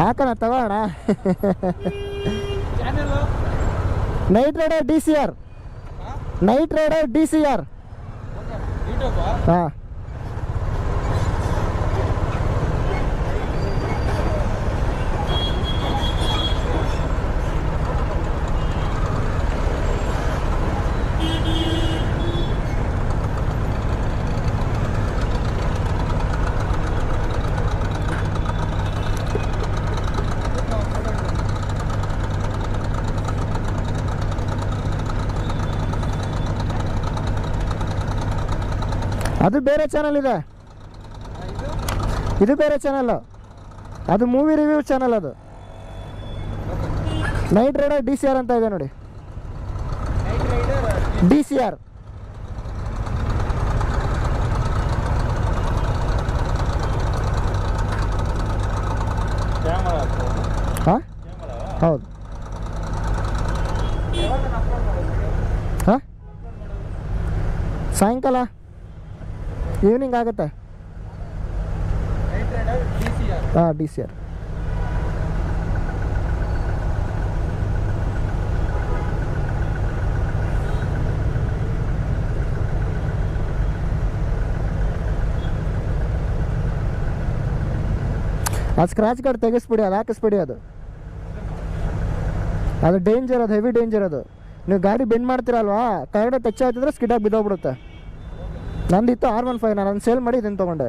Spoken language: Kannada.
ಹಾಕೋಣ ತಗೋಣ. Knight rider D C R knight rider D C R ಹಾಂ. ಅದು ಬೇರೆ ಚಾನಲ್ ಇದೆ. ಇದು ಬೇರೆ ಚಾನಲ್ ಅದು ಮೂವಿ ರಿವ್ಯೂ ಚಾನಲ್ ಅದು. Knight rider D C R ಅಂತ ಇದೆ ನೋಡಿ. ಡಿ ಸಿ ಆರ್ ಹಾಂ? ಹೌದು. ಹಾಂ? ಸಾಯಂಕಾಲ? ಈವ್ನಿಂಗ್ ಆಗುತ್ತೆ? ಹಾಂ ಡಿ ಸಿ ಆರ್ ಅದು ಸ್ಕ್ರಾಚ್ ಕಾರ್ಡ್ ತೆಗಿಸ್ಬಿಡಿ, ಅದು ಹಾಕಿಸ್ಬಿಡಿ ಅದು. ಅದು ಡೇಂಜರ್ ಅದು ಹೆವಿ ಡೇಂಜರ್ ಅದು. ನೀವು ಗಾಡಿ ಬೆಂಡ್ ಮಾಡ್ತೀರಲ್ವಾ? ಕೆಳಗಡೆ ಟಚ್ ಆಗ್ತಿದ್ರೆ ಸ್ಕಿಡ್ ಆಗಿ ಬಿದ್ದೋಗ್ಬಿಡುತ್ತೆ. ನಂದಿತ್ತು ಆರ್ ಒನ್ ಫೈವ್ ನಾನು ಸೇಲ್ ಮಾಡಿ ಇದನ್ನು ತೊಗೊಂಡೆ.